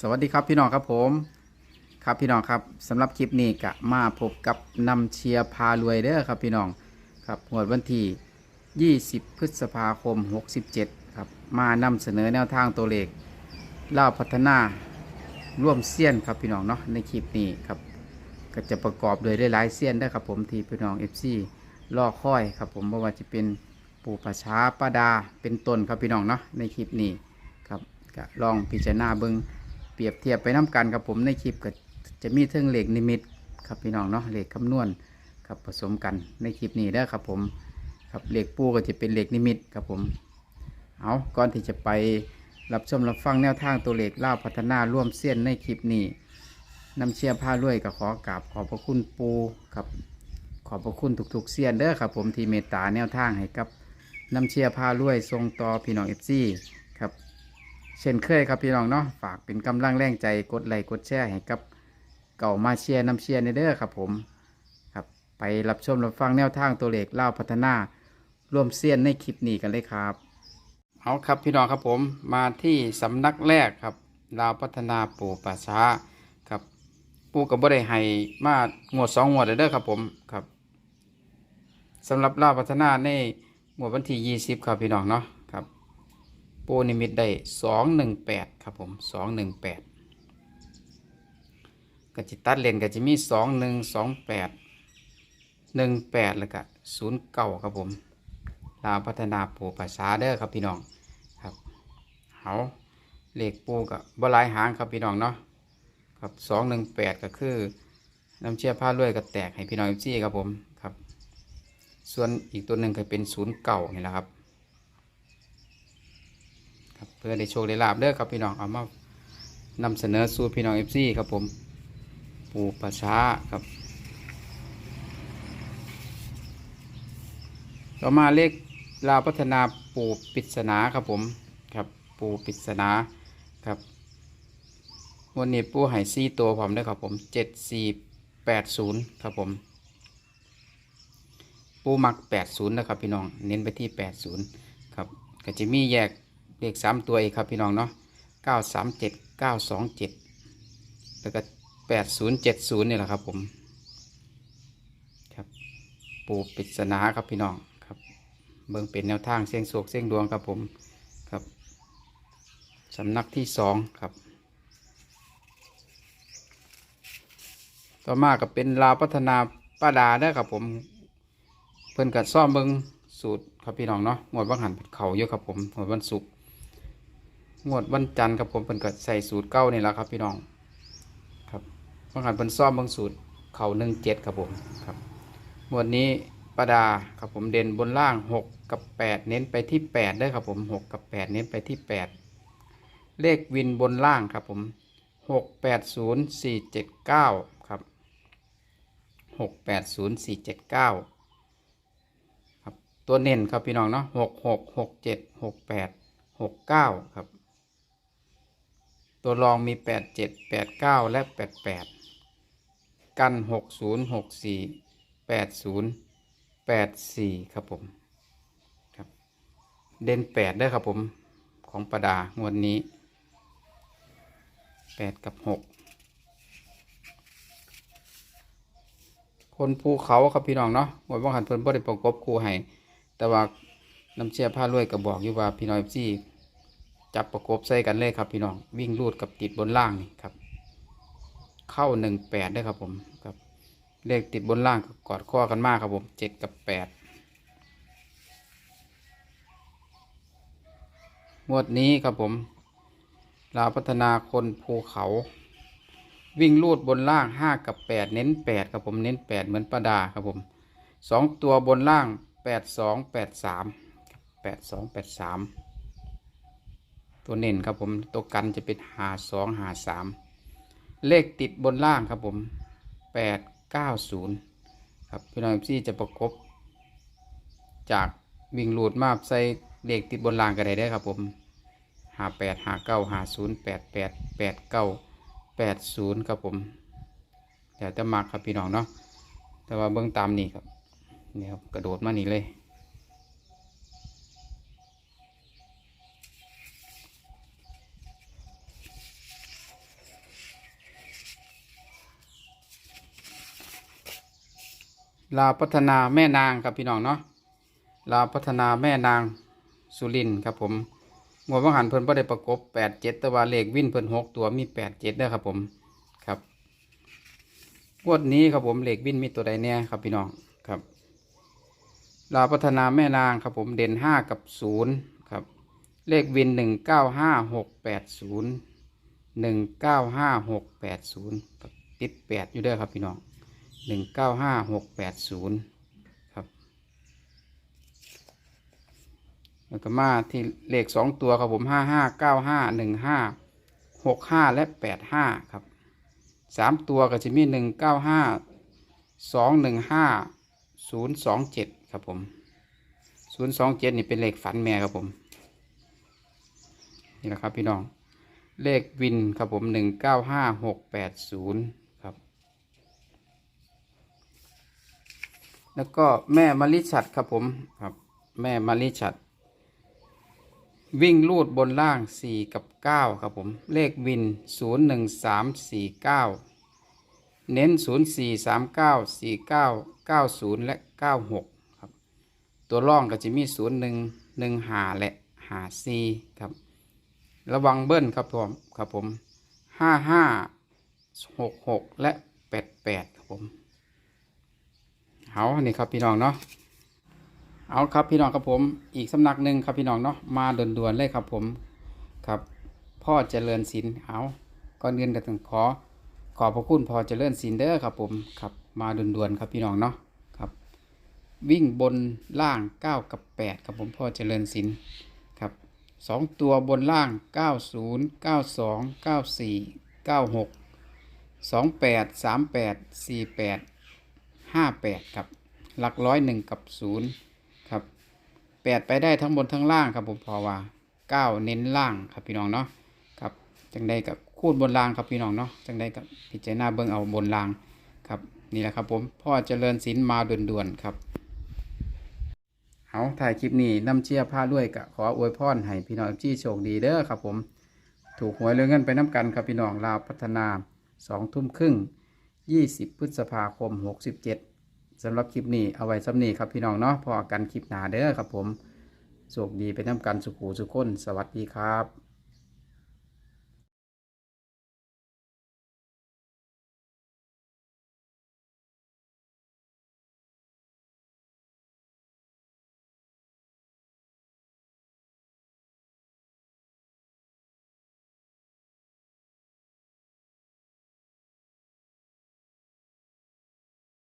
สวัสดีครับพี่น้องครับผม ครับพี่น้องครับสำหรับคลิปนี้ก็มาพบกับนำเชียร์พารวยเด้อครับพี่น้องครับหวดวันที่ 20 พฤษภาคม 67 ครับมานำเสนอแนวทางตัวเลขเล่าพัฒนาร่วมเซียนครับพี่น้องเนาะในคลิปนี้ครับก็จะประกอบโดยหลายๆเซียนได้ครับผมที่พี่น้อง FC รอคอยครับผมไม่ว่าจะเป็นปู่ประชาป้าดาเป็นต้นครับพี่น้องเนาะในคลิปนี้ครับก็ลองพิจารณาเบิง เปรียบเทียบไปน้กันกับผมในคลิปก็จะมีเทิงเหล็กนิมิตครับพี่น้องเนาะเหล็กคำนวณครับผสมกันในคลิปนี้ได้ครับผมครับเหล็กปูก็จะเป็นเหล็กนิมิตครับผมเอาก่อนที่จะไปรับชมรับฟังแนวทางตัวเหล็กล่าพัฒนาร่วมเส้นในคลิปนี้นำเชียร์ผ้าลวยก็ขอกราบขอบพระคุณปูครับขอบพระคุณทุกๆเสียนเด้อครับผมที่เมตตาแนวทางให้กับนำเชียร์ผ้าลวยทรงต่อพี่น้องเอฟซี เช่นเคยครับพี่น้องเนาะฝากเป็นกำลังแรงใจกดไลค์กดแชร์ให้กับเก่ามาเชียร์น้ำเชียร์ในเด้อครับผมครับไปรับชมรับฟังแนวทางตัวเลขเล่าพัฒนาร่วมเซียนในคลิปนี้กันเลยครับเอาครับพี่น้องครับผมมาที่สำนักแรกครับลาวพัฒนาปู่ป่าช้าครับปู่กับบ่ได้ให้มางวดสองงวดเลยเด้อครับผมครับสำหรับลาวพัฒนาในงวดวันที่ยี่สิบครับพี่น้องเนาะ ครับปูนิมิตได้สองหนึ่งแปดครับผมสองหนึ่งแปดก็จิตัดเลนก็จะมีสองหนึ่งสองแปดหนึ่งแปดแล้วก็ศูนย์เก้าครับผมลาวพัฒนาปูภาษาเด้อครับพี่น้องครับเอาเลขปูกับบลายหางครับพี่น้องเนาะครับสองหนึ่งแปดก็คือน้ำเชื่อผ้าลวยก็แตกให้พี่น้องซีครับผมครับ ส่วนอีกตัวหนึ่งก็เป็นศูนย์เก่านี่แหละครับ พื่อได้โชคได้ลาบเด้อครับพี่น้องเอามานำเสนอสู่พี่น้องเอฟซีครับผมปูประชาครับต่อมาเลขลาวพัฒนาปูปริศนาครับผมครับปูปริศนาครับวันนี้ปู่ใหายซี่ตัวผมได้อครับผมเจ็ดสี่แปดศูนย์ครับผมปูมักแปดศูนย์นะครับพี่น้องเน้นไปที่แปดศูนย์ครับก็จะมีแยก เลขสามตัวเอีกครับพี่น้องเนาะเก้าสามเจ็ดเก้าสองเจ็ดแล้วก็แปดศูนย์เจ็ดศูนย์นี่แหละครับผมครับปูปริศนาครับพี่น้องครับเบิ่งเป็นแนวทางเสียงโศกเสียงดวงครับผมครับสำนักที่สองครับ ต่อมาก็เป็นลาวพัฒนาป้าดาได้ครับผม เพิ่นกัดซ่อมเบิ่งสูตรครับพี่น้องเนาะงวดวันหันเขาเยอะครับผมงวดวันศุกร์ งวดวันจันทร์ครับผมเพิ่นก็ใส่สูตรเก้านี่แหละครับ พี่น้องครับวันหันเพิ่นซ่อมบิ่งสูตรเข่าหนึ่งเจ็ดครับผมครับงวดนี้ประดาครับผมเด่นบนล่างหกกับแปดเน้นไปที่แปดได้ครับผมหกกับแปดเน้นไปที่แปดเลขวินบนล่างครับผมหกแปดศูนย์สี่เจ็ดเก้าครับหกแปดศูนย์สี่เจ็ดเก้าครับ ตัวเน้นครับพี่น้องเนาะหกหกหกเจ็ดหกแปดหกเก้าครับ ตัวรองมีแปดเจ็ดแปดเก้าและแปดแปดกันหกศูนย์หกสี่แปดศูนย์แปดสี่ครับผมครับ เด่นแปดได้ครับผมของประดางวดนี้แปดกับหกคนภูเขาครับพี่น้องเนาะหมดว่าหันเพิ่นบ่ได้ประกบคู่ให้แต่ว่าน้ำเชี่ยผ้ารวยก็บอกอยู่ว่าพี่น้องซี่ จับประกบใส่กันเลยครับพี่น้องวิ่งรูดกับติดบนล่างนี่ครับ เข้าหนึ่งแปดได้ครับผมครับเลขติดบนล่างก็กอดข้อกันมากครับผมเจ็ดกับแปดงวดนี้ครับผมลาพัฒนาคนภูเขา วิ่งลูดบนล่างห้ากับแปดเน้นแปดครับผมเน้นแปดเหมือนประดาครับผมสองตัวบนล่างแปดสองแปดสามแปดสองแปดสาม ตัวเน้นครับผมตัวกันจะเป็นหาสองหาสามเลขติดบนล่างครับผมแปดเก้าศูนย์ครับพี่น้องพี่จะประกบ จากวิ่งหลูดมาใส่เลขติดบนล่างก็ได้ได้ครับผมหาแปดหาเก้าหาศูนย์แปดแปดแปดเก้าแปดศูนย์ครับผมเดี๋ยวจะมาครับพี่น้องเนาะแต่ว่าเบื้องตามนี่ครับนี่ครับกระโดดมานี่เลย ลาวพัฒนาแม่นางครับพี่น้องเนาะลาวพัฒนาแม่นางสุรินทร์ครับผมงวดว่างหันเพิ่นบ่ได้ประกบแปดเจ็ดแต่ว่าเลขวินเพิ่นหกตัวมีแปดเจ็ดเด้ครับผมครับงวดนี้ครับผมเลขวินมีตัวใดเนี่ยครับพี่น้องครับลาวพัฒนาแม่นางครับผมเด่นห้ากับศูนย์ครับเลขวินหนึ่งเก้าห้าหกแปดศูนย์หนึ่งเก้าห้าหกแปดศูนย์ติดแปดอยู่เด้อครับพี่น้อง หนึ่งเก้าห้าหกแปดศูนย์ครับ แล้วก็มาที่เลขสองตัวครับผมห้าห้าเก้าห้าหนึ่งห้าหกห้าและแปดห้าครับสามตัวก็จะมีหนึ่งเก้าห้าสองหนึ่งห้าศูนย์สองเจ็ดครับผมศูนย์สองเจ็ดนี่เป็นเลขฝันแม่ครับผม นี่แหละครับพี่น้อง เลขวินครับผมหนึ่งเก้าห้าหกแปดศูนย์ครับ แล้วก็แม่มะลิฉัดครับผมครับ แม่มะลิฉัด วิ่งลูดบนล่างสี่กับเก้าครับผม เลขวินศูนย์หนึ่งสามสี่เก้าเน้นศูนย์สี่สามเก้าสี่เก้าเก้าศูนย์และเก้าหกครับ ตัวร่องก็จะมีศูนย์หนึ่งหนึ่งหาและหาซีครับ ระวังเบิ้ลครับผมครับผมห้าห้าหกหกและแปดแปดครับผม เอาเนี่ครับพี่น้องเนาะเอาครับพี่น้องครับผม อีกสำนักหนึ่งครับพี่น้องเนาะมาด่วนๆเลยครับผมครับ พ่อเจริญศิลป์เอาก่อนเงินก็ต้องขอ ขอพระคุณพ่อเจริญศิลเด้อครับผมครับมาด่วนๆครับพี่น้องเนาะครับ วิ่งบนล่าง 9 กับ 8 ครับผมพ่อเจริญศิลป์ครับสองตัวบนล่าง 90 92 94 96 28 38 48 ห้าแปดครับ หลักร้อยหนึ่งกับศูนย์ครับแปดไปได้ทั้งบนทั้งล่างครับผมพอว่าเก้าเน้นล่างครับพี่น้องเนาะครับจังได้กับคูดบนล่างครับพี่น้องเนาะจังได้กับพิจารณาเบิ่งเอาบนล่างครับนี่แหละครับผมพ่อเจริญศิลป์มาด่วนๆครับเอาถ่ายคลิปนี้น้ำเชียร์ผ้าด้วยกะขออวยพรให้พี่น้องที่โชคดีเด้อครับผม ถูกหวยเรื่องเงินไปน้ำกันครับพี่น้องลาวพัฒนาสองทุ่มครึ่ง ยี่สิบพฤษภาคมหกสิบเจ็ดสำหรับคลิปนี้เอาไว้สำนีครับพี่น้องเนาะพอกันคลิปหนาเด้อครับผมโชคดีไปน้ำกันสุขูสุขคน สวัสดีครับ